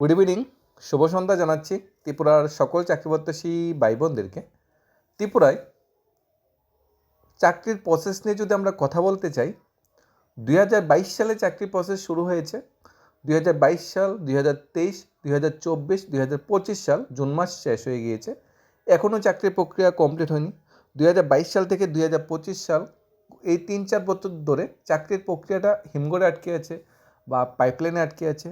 Good evening শুভ সন্ধ্যা জানাচ্ছি ত্রিপুরার সকল চাকরিপ্রত্যাশী ভাই বোনদেরকে ত্রিপুরায় চাকরির প্রসেস নিয়ে যদি আমরা কথা বলতে চাই, দুই হাজার বাইশ সালে চাকরির প্রসেস শুরু হয়েছে। দুই হাজার বাইশ সাল, দুই হাজার তেইশ হাজার চব্বিশ হাজার পঁচিশ সাল, জুন মাস শেষ হয়ে গিয়েছে। এখনও চাকরির প্রক্রিয়া কমপ্লিট হয়নি। দুই হাজার বাইশ সাল থেকে দুই হাজার পঁচিশ সাল, এই তিন চার বছর ধরে চাকরির প্রক্রিয়াটা হিমঘরে আটকে আছে বা পাইপলাইনে আটকে আছে।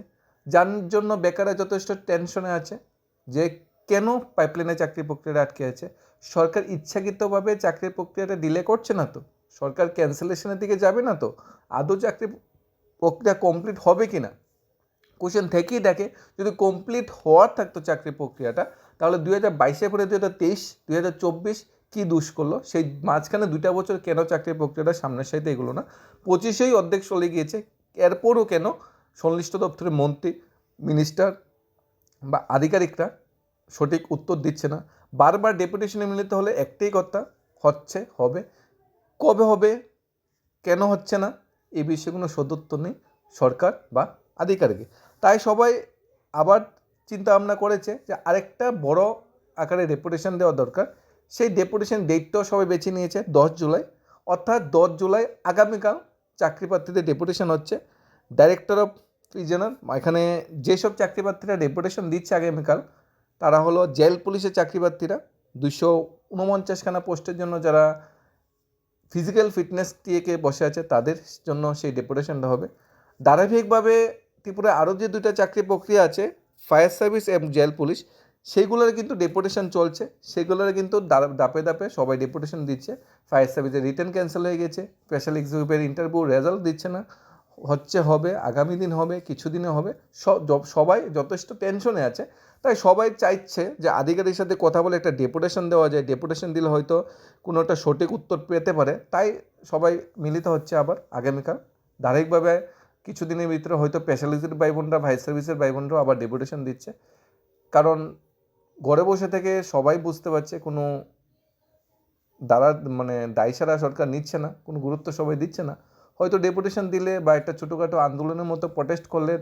যার জন্য বেকাররা যথেষ্ট টেনশনে আছে, যে কেন পাইপলাইনে চাকরি প্রক্রিয়াটা আটকে আছে? সরকার ইচ্ছাকৃতভাবে চাকরির প্রক্রিয়াটা ডিলে করছে না তো? সরকার ক্যান্সেলেশনের দিকে যাবে না তো? আদৌ চাকরি প্রক্রিয়া কমপ্লিট হবে কি না কোশ্চেন থেকেই দেখে, যদি কমপ্লিট হওয়ার থাকতো চাকরি প্রক্রিয়াটা, তাহলে দুই হাজার বাইশে পরে দুই হাজার তেইশ দুই হাজার চব্বিশ কী দুষ করল? সেই মাঝখানে দুইটা বছর কেন চাকরির প্রক্রিয়াটা সামনের সাথে এগুলো না? পঁচিশেই অর্ধেক চলে গিয়েছে, এরপরও কেন সংশ্লিষ্ট দপ্তরের মন্ত্রী মিনিস্টার বা আধিকারিকরা সঠিক উত্তর দিচ্ছে না। বারবার ডেপুটেশনে মিলিত হলে একটাই কথা, হচ্ছে, হবে, কবে হবে, কেন হচ্ছে না এই বিষয়ে কোনো সদুত্তর নেই সরকার বা আধিকারিকের। তাই সবাই আবার চিন্তা ভাবনা করেছে যে আরেকটা বড় আকারে ডেপুটেশন দেওয়া দরকার। সেই ডেপুটেশন ডেটটাও সবাই বেছে নিয়েছে দশ জুলাই। অর্থাৎ দশ জুলাই আগামীকাল চাকরি প্রার্থীদের ডেপুটেশন হচ্ছে। ডাইরেক্টর অফ রিজনাল এখানে যেসব চাকরি প্রার্থীরা ডেপুটেশন দিচ্ছে আগামীকাল, তারা হলো জেল পুলিশের চাকরি প্রার্থীরা দুশো উনপঞ্চাশখানা পোস্টের জন্য যারা ফিজিক্যাল ফিটনেস টিএকে বসে আছে, তাদের জন্য সেই ডেপুটেশনটা হবে। ধারাবাহিকভাবে ত্রিপুরায় আরও যে দুইটা চাকরি প্রক্রিয়া আছে ফায়ার সার্ভিস এবং জেল পুলিশ, সেইগুলোর কিন্তু ডেপুটেশন চলছে। সেগুলোর কিন্তু দাপে দাপে সবাই ডেপুটেশন দিচ্ছে। ফায়ার সার্ভিসের রিটার্ন ক্যান্সেল হয়ে গেছে। স্পেশাল এক্সিকিউটিভের ইন্টারভিউ রেজাল্ট দিচ্ছে না। হচ্ছে হবে, আগামী দিন হবে, কিছুদিনে হবে, স- য- সবাই যথেষ্ট টেনশনে আছে। তাই সবাই চাইছে যে আধিকারিকের সাথে কথা বলে একটা ডেপুটেশন দেওয়া যায়। ডেপুটেশন দিলে হয়তো কোনো একটা সঠিক উত্তর পেতে পারে। তাই সবাই মিলিত হচ্ছে আবার আগামীকাল। ধারাবাহিকভাবে কিছুদিনের ভিতরে হয়তো স্পেশালিস্টের ভাই বোনরা ভাইস সার্ভিসের ভাই বোনরাও আবার ডেপুটেশন দিচ্ছে। কারণ ঘরে বসে থেকে সবাই বুঝতে পারছে কোনো দ্বারা মানে দায় সারা সরকার নিচ্ছে না, কোনো গুরুত্ব সবাই দিচ্ছে না। হয়তো ডেপুটেশন দিলে বা একটা ছোটোখাটো আন্দোলনের মতো প্রটেস্ট করলে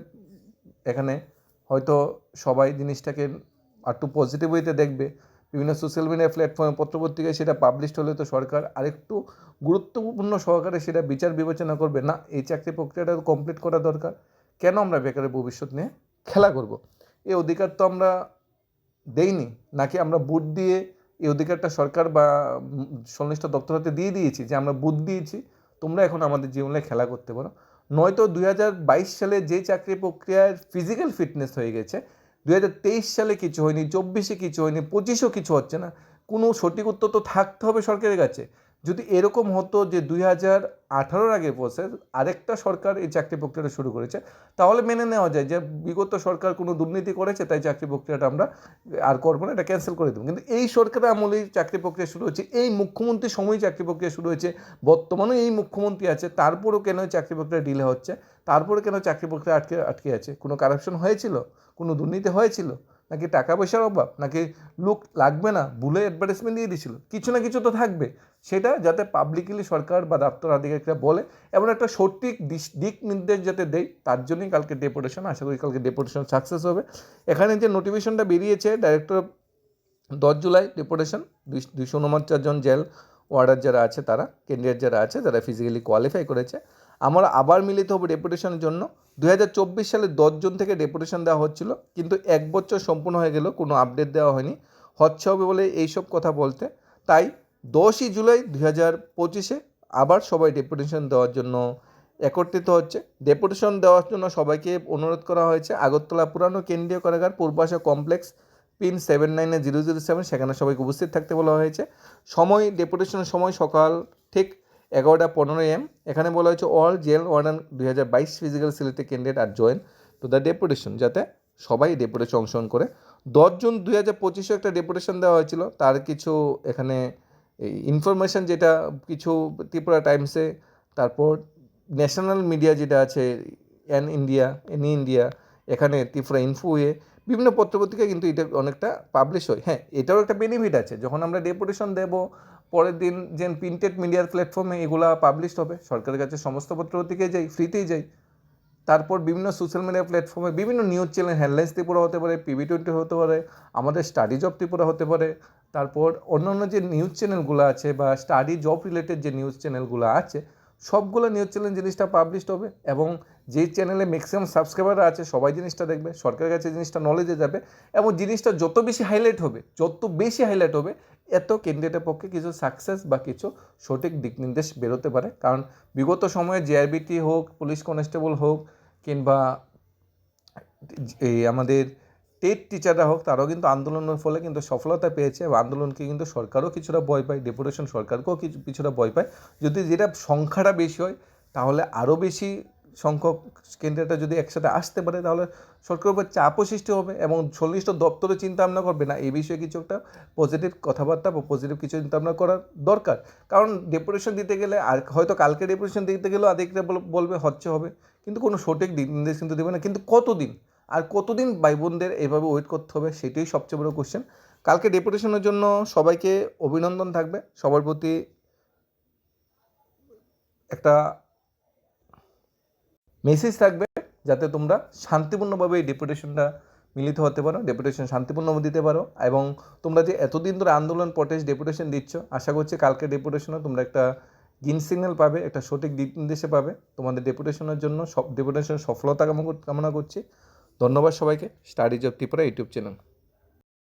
এখানে হয়তো সবাই জিনিসটাকে একটু পজিটিভ ওয়েতে দেখবে। বিভিন্ন সোশ্যাল মিডিয়া প্ল্যাটফর্মে পত্রপত্রিকায় সেটা পাবলিশ হলে তো সরকার আরেকটু গুরুত্বপূর্ণ সহকারে সেটা বিচার বিবেচনা করবে। না, এই চাকরি প্রক্রিয়াটা কমপ্লিট করা দরকার। কেন আমরা বেকারের ভবিষ্যৎ নিয়ে খেলা করব? এই অধিকার তো আমরা দেইনি, নাকি আমরা বুট দিয়ে এই অধিকারটা সরকার বা সংশ্লিষ্ট দপ্তর হাতে দিয়ে দিয়েছি যে আমরা বুট দিয়েছি? তোমরা এখন আমাদের জীবনে খেলা করতে পারো। নয়তো দুই হাজার বাইশ সালে যে চাকরি প্রক্রিয়ার ফিজিক্যাল ফিটনেস হয়ে গেছে দু হাজার তেইশ সালে কিছু হয়নি, চব্বিশে কিছু হয়নি, পঁচিশেও কিছু হচ্ছে না। কোনো সঠিক উত্তর তো থাকতে হবে সরকারের কাছে। যদি এরকম হতো যে দুই হাজার আঠারোর আগে বসে আরেকটা সরকার এই চাকরি প্রক্রিয়াটা শুরু করেছে, তাহলে মেনে নেওয়া যায় যে বিগত সরকার কোনো দুর্নীতি করেছে, তাই চাকরি প্রক্রিয়াটা আমরা আর করব না, এটা ক্যান্সেল করে দেবো। কিন্তু এই সরকারের আমলেই চাকরি প্রক্রিয়া শুরু হয়েছে এই মুখ্যমন্ত্রীর সময়ই চাকরি প্রক্রিয়া শুরু হয়েছে, বর্তমানেও এই মুখ্যমন্ত্রী আছে, তারপরেও কেন চাকরি প্রক্রিয়া ডিলে হচ্ছে তারপরে কেন চাকরি প্রক্রিয়া আটকে আটকে আছে? কোনো কারাপশন হয়েছিল? কোনো দুর্নীতি হয়েছিল? নাকি টাকা পয়সার অভাব? নাকি লোক লাগবে না? ভুলে অ্যাডভার্টাইজমেন্ট দিয়ে দিয়েছিল। কিছু না কিছু তো থাকবে। সেটা যাতে পাবলিকলি সরকার বা দপ্তর আধিকারিকরা বলে এবং একটা সঠিক দিক নির্দেশ যাতে দেয়, তার জন্যই কালকে ডেপুটেশন আশা করি কালকে ডেপুটেশন সাকসেস হবে। এখানে যে নোটিফিকেশনটা বেরিয়েছে ডাইরেক্টর দশ জুলাই ডেপুটেশন দুইশো উনপঞ্চাশ জন জেল ওয়ার্ডার যারা আছে, তারা ক্যান্ডিডেট যারা আছে যারা ফিজিক্যালি কোয়ালিফাই করেছে। আমরা আবার মিলিত হব ডেপুটেশনের জন্য। দু হাজার চব্বিশ সালে দশজন থেকে ডেপুটেশন দেওয়া হচ্ছিল, কিন্তু এক বছর সম্পূর্ণ হয়ে গেল কোনো আপডেট দেওয়া হয়নি। হচ্ছে হবে বলে এইসব কথা বলতে। তাই দশই জুলাই দু হাজার পঁচিশে আবার সবাই ডেপুটেশন দেওয়ার জন্য একত্রিত হচ্ছে। ডেপুটেশন দেওয়ার জন্য সবাইকে অনুরোধ করা হয়েছে। আগরতলা পুরানো কেন্দ্রীয় কারাগার, পূর্বাশা কমপ্লেক্স, পিন সেভেন নাইনে জিরো জিরো সেভেন, সেখানে সবাইকে উপস্থিত থাকতে বলা হয়েছে। সময়, ডেপুটেশনের সময় সকাল ঠিক এগারোটা পনেরো এম এখানে বলা হয়েছে অল জেল ওয়ার্ডান দুই হাজার বাইশ ফিজিক্যাল সিলেক্টেড ক্যান্ডিডেট আর জয়েন টু দ্য ডেপুটেশন যাতে সবাই ডেপুটেশন অংশগ্রহণ করে। দশ জুন দুই হাজার পঁচিশে একটা ডেপুটেশন দেওয়া হয়েছিল, তার কিছু এখানে ইনফরমেশন যেটা, কিছু ত্রিপুরা টাইমসে তারপর ন্যাশনাল মিডিয়া যেটা আছে এন ইন্ডিয়া এন ইন্ডিয়া এখানে ত্রিপুরা ইনফোয়ে বিভিন্ন পত্রপত্রিকায় কিন্তু এটা অনেকটা পাবলিশ হয়। হ্যাঁ এটারও একটা বেনিফিট আছে, যখন আমরা ডেপুটেশন দেব পরের দিন যে প্রিন্টেড মিডিয়ার প্ল্যাটফর্মে এগুলা পাবলিশ হবে। সরকারের কাছে সমস্ত পত্রপত্রিকায় যাই ফ্রিতেই যাই। তারপর বিভিন্ন সোশ্যাল মিডিয়া প্ল্যাটফর্মে বিভিন্ন নিউজ চ্যানেল হেডলাইন্স ত্রিপুরা হতে পারে পিবি টোয়েন্টি হতে পারে, আমাদের স্টাডি জব ত্রিপুরা হতে পারে। তারপর অন্যান্য যে নিউজ চ্যানেলগুলো আছে বা স্টাডি জব রিলেটেড যে নিউজ চ্যানেলগুলো আছে, সবগুলো নিউজ চ্যানেল জিনিসটা পাবলিশড হবে এবং যে চ্যানেলে ম্যাক্সিমাম সাবস্ক্রাইবার আছে, সবাই জিনিসটা দেখবে, সরকারের কাছে জিনিসটা নলেজে যাবে এবং জিনিসটা যত বেশি হাইলাইট হবে, যত বেশি হাইলাইট হবে এত ক্যান্ডিডেটের পক্ষে কিছু সাকসেস বা কিছু সঠিক দিক নির্দেশ বেরোতে পারে। কারণ বিগত সময়ে জেআরবিটি হোক পুলিশ কনস্টেবল হোক, কিংবা এই আমাদের টেট টিচাররা হোক, তারাও কিন্তু আন্দোলনের ফলে কিন্তু সফলতা পেয়েছে এবং আন্দোলনকে কিন্তু সরকারও কিছুটা ভয় পায় ডেপুটেশন সরকারকেও কিছু, কিছুটা ভয় পায়। যদি যেটা সংখ্যাটা বেশি হয়, তাহলে আরও বেশি সংখ্যক কেন্দ্রটা যদি একসাথে আসতে পারে, তাহলে সরকারের উপর চাপও সৃষ্টি হবে এবং চল্লিশ দপ্তরে চিন্তা ভাবনা করবে না। এই বিষয়ে কিছু একটা পজিটিভ কথাবার্তা বা পজিটিভ কিছু চিন্তা ভাবনা করার দরকার। কারণ ডেপুটেশন দিতে গেলে আর হয়তো কালকে ডেপুটেশন দিতে গেলেও আদিকটা বলবে হচ্ছে হবে। কিন্তু কোনো সঠিক দিক নির্দেশ কিন্তু দেবে না। কিন্তু কতদিন? আর কতদিন ভাই বোনদের এভাবে ওয়েট করতে হবে, সেটাই সবচেয়ে বড় কোশ্চেন কালকে ডেপুটেশনের জন্য সবাইকে অভিনন্দন থাকবে। সবার প্রতি একটা মেসেজ থাকবে যাতে তোমরা শান্তিপূর্ণভাবে এই ডেপুটেশনটা মিলিত হতে পারো ডেপুটেশন শান্তিপূর্ণ দিতে পারো এবং তোমরা যে এতদিন ধরে আন্দোলন প্রটেস্ট ডেপুটেশন দিচ্ছ আশা করছি কালকে ডেপুটেশনও তোমরা একটা গ্রিন সিগন্যাল পাবে, একটা সঠিক দিক নির্দেশে পাবে। তোমাদের ডেপুটেশনের জন্য সব ডেপুটেশনের সফলতা কামনা করছি। ধন্যবাদ সবাইকে। Studies of Tripura YouTube channel